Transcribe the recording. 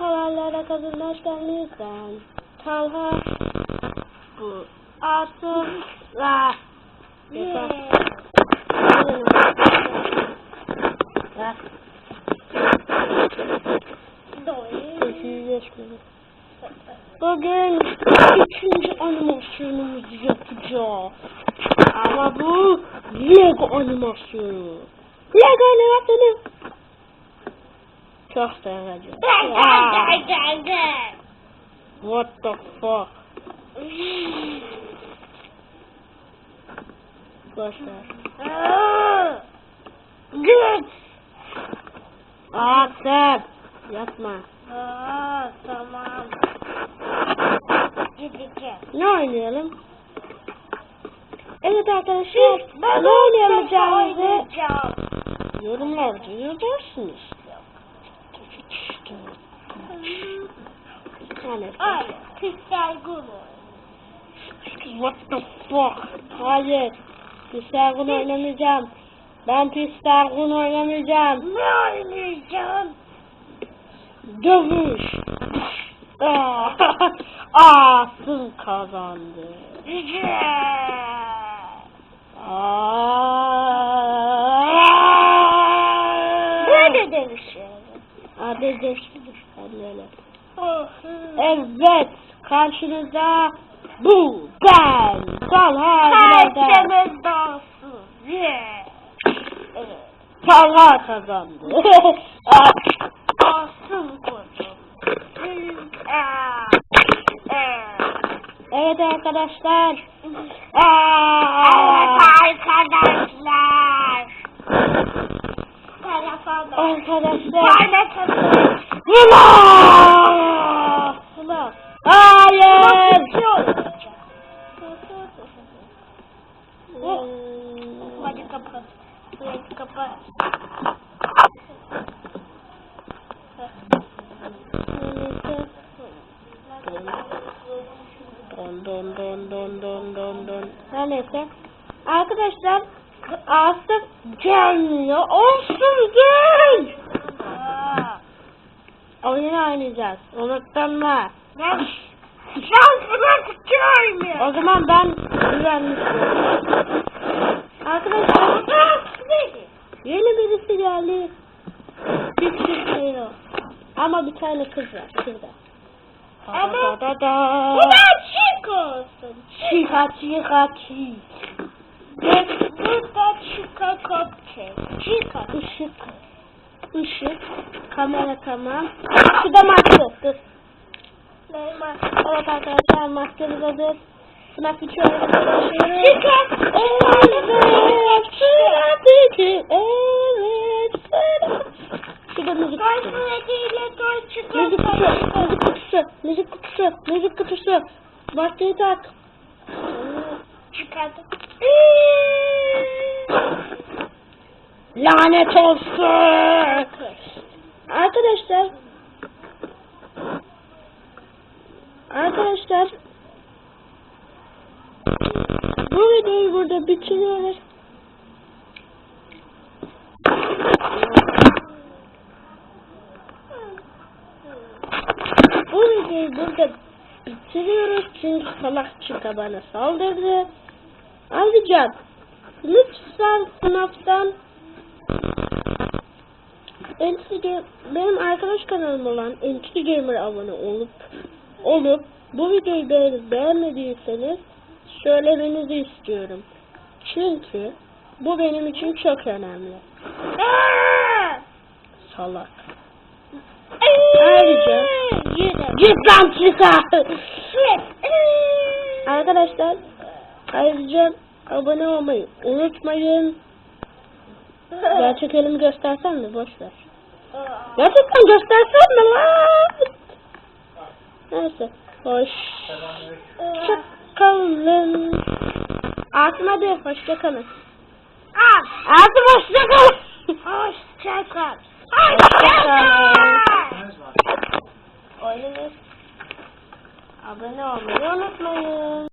Hoş geldiniz ben. Talha bu ve Yeter. Bak. Bugün üçüncü animasyonumuzu yapacağız. Ama bu Lego animasyonu. Lego animasyonu. Çok seveceğim. What the fuck? Boş ver. Güç. Aa sen. Yapma. Aa, tamam. Gideceğim. Ne oynayalım? Evet arkadaşlar. ne oynayacağımızı oynayacağım. What the fuck? Hayır. Pistargun oynamayacağım. Ben Pistargun oynamayacağım. Ne oynayacağım? Dövüş. Aa, Asım kazandı. Böyle dövüşüyorum. Abi öyle. Oh. Evet. Karşınızda bu ben. Talha. Yeah. Evet. Talha kazandı. Dansın kurdum. Aa. Aa. evet arkadaşlar. Evet Aa. arkadaşlar. Telefonda. Arkadaşlar. Hayır. Hadi kapat. Burayı kapat. Don don don don don don don. Her neyse. Arkadaşlar Asım gelmiyor. Olsun gel. Aa. Oyunu oynayacağız. Unuttun Ben şansıma tükürmüyor. O zaman ben güvenmişim. Arkadaşlar yeni birisi geldi. Bir kız değil o. Ama bir tane kız var şurada. Ama Da da da. bu da çık olsun. Çika çika çi. Bu da çıka cupcake. Çıka. Işık. Işık. Kamera tamam. Şu da maske. Dur. Normal. Evet arkadaşlar maskemiz hazır. Sınav içi oynamaya başlıyoruz. Çıka. Evet. İçi. Evet. Şurada müzik kutusu. Müzik kutusu. Müzik kutusu. Müzik kutusu. Müzik kutusu. Maskeyi tak. Çıkardım. Lanet olsun. Arkadaşlar. Arkadaşlar. Bu videoyu burada bitiriyoruz. Bu videoyu burada bitiriyoruz çünkü salak çıka bana saldırdı. Ayrıca lütfen sınavdan Entity benim arkadaş kanalım olan Entity Gamer abone olup olup bu videoyu beğenip beğenmediyseniz söylemenizi istiyorum. Çünkü bu benim için çok önemli. Salak. Ayrıca git lan. Arkadaşlar ayrıca abone olmayı unutmayın. Gerçek elimi göstersen mi? Boş ver. Gerçekten göstersen mi lan? Neyse. Hoş. Kalın. Asım hadi hoşça kalın. Asım hoşça kalın. Hoşçakal. Hoşçakalın. Oyunuz. Abone olmayı unutmayın.